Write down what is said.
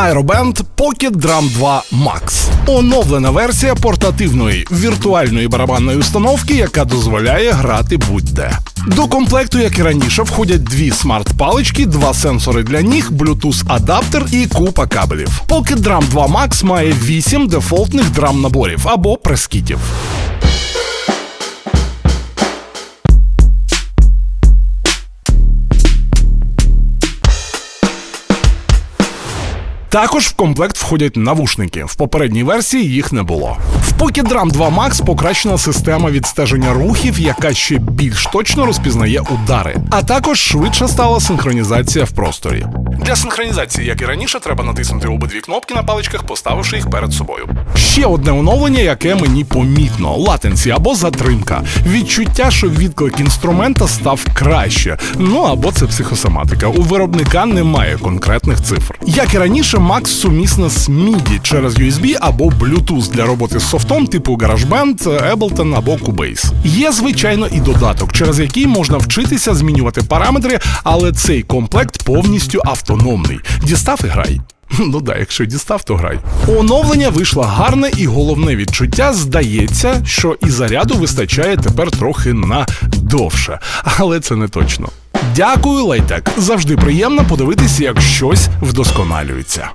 Aeroband Pocket Drum 2 Max. Оновлена версія портативної віртуальної барабанної установки, яка дозволяє грати будь-де. До комплекту, як і раніше, входять дві смарт-палички, два сенсори для ніг, Bluetooth-адаптер і купа кабелів. Pocket Drum 2 Max має 8 дефолтних драм-наборів або прескітів. Також в комплект входять навушники. В попередній версії їх не було. В Pocket Drum 2 Max покращена система відстеження рухів, яка ще більш точно розпізнає удари. А також швидше стала синхронізація в просторі. Для синхронізації, як і раніше, треба натиснути обидві кнопки на паличках, поставивши їх перед собою. Ще одне оновлення, яке мені помітно: латенсі або затримка. Відчуття, що відклик інструмента став краще. Ну або це психосоматика. У виробника немає конкретних цифр. Як і раніше, Max сумісна з MIDI через USB або Bluetooth для роботи з софтом типу GarageBand, Ableton або Cubase. Є, звичайно, і додаток, через який можна вчитися змінювати параметри, але цей комплект повністю автономний. Дістав і грай. Ну да, якщо дістав, то грай. Оновлення вийшло гарне, і головне відчуття здається, що і заряду вистачає тепер трохи на довше, але це не точно. Дякую, Лайтек. Завжди приємно подивитися, як щось вдосконалюється.